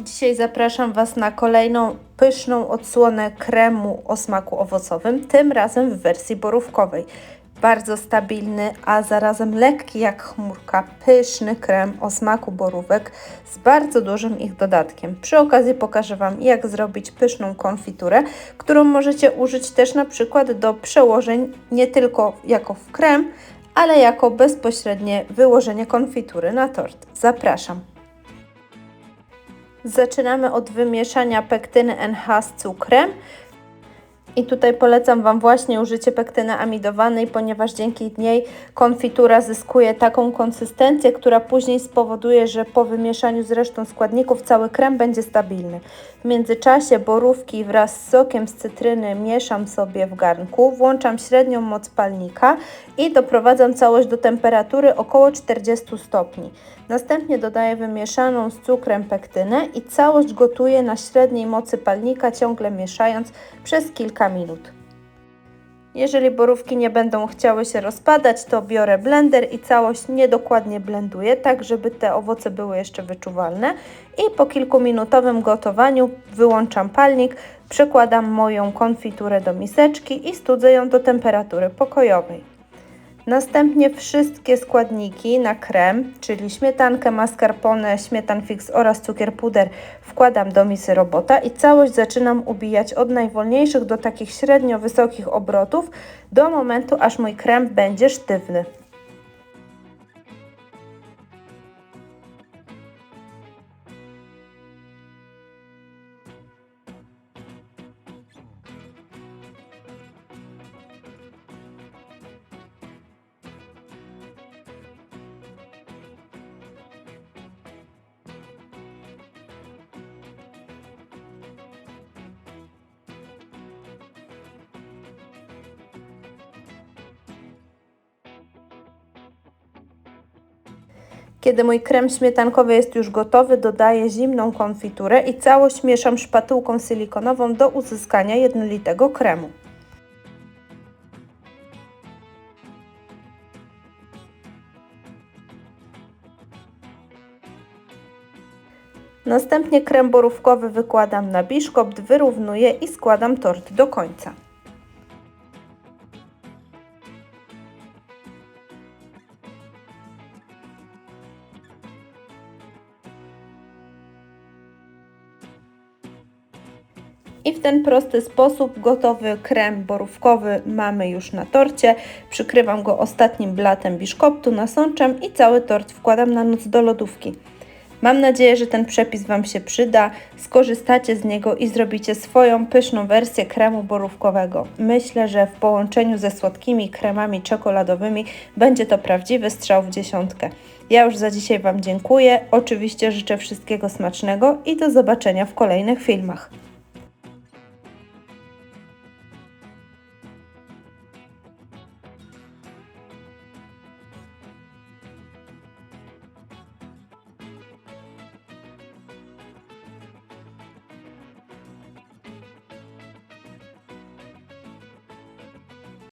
Dzisiaj zapraszam Was na kolejną pyszną odsłonę kremu o smaku owocowym, tym razem w wersji borówkowej. Bardzo stabilny, a zarazem lekki jak chmurka, pyszny krem o smaku borówek z bardzo dużym ich dodatkiem. Przy okazji pokażę Wam, jak zrobić pyszną konfiturę, którą możecie użyć też na przykład do przełożeń nie tylko jako w krem, ale jako bezpośrednie wyłożenie konfitury na tort. Zapraszam. Zaczynamy od wymieszania pektyny NH z cukrem. I tutaj polecam Wam właśnie użycie pektyny amidowanej, ponieważ dzięki niej konfitura zyskuje taką konsystencję, która później spowoduje, że po wymieszaniu z resztą składników cały krem będzie stabilny. W międzyczasie borówki wraz z sokiem z cytryny mieszam sobie w garnku, włączam średnią moc palnika i doprowadzam całość do temperatury około 40 stopni. Następnie dodaję wymieszaną z cukrem pektynę i całość gotuję na średniej mocy palnika, ciągle mieszając przez kilka minut. Jeżeli borówki nie będą chciały się rozpadać, to biorę blender i całość niedokładnie blenduję, tak żeby te owoce były jeszcze wyczuwalne. I po kilkuminutowym gotowaniu wyłączam palnik, przekładam moją konfiturę do miseczki i studzę ją do temperatury pokojowej. Następnie wszystkie składniki na krem, czyli śmietankę, mascarpone, śmietan fix oraz cukier puder wkładam do misy robota i całość zaczynam ubijać od najwolniejszych do takich średnio wysokich obrotów do momentu aż mój krem będzie sztywny. Kiedy mój krem śmietankowy jest już gotowy, dodaję zimną konfiturę i całość mieszam szpatułką silikonową do uzyskania jednolitego kremu. Następnie krem borówkowy wykładam na biszkopt, wyrównuję i składam tort do końca. I w ten prosty sposób gotowy krem borówkowy mamy już na torcie. Przykrywam go ostatnim blatem biszkoptu, nasączam i cały tort wkładam na noc do lodówki. Mam nadzieję, że ten przepis Wam się przyda, skorzystacie z niego i zrobicie swoją pyszną wersję kremu borówkowego. Myślę, że w połączeniu ze słodkimi kremami czekoladowymi będzie to prawdziwy strzał w dziesiątkę. Ja już za dzisiaj Wam dziękuję, oczywiście życzę wszystkiego smacznego i do zobaczenia w kolejnych filmach.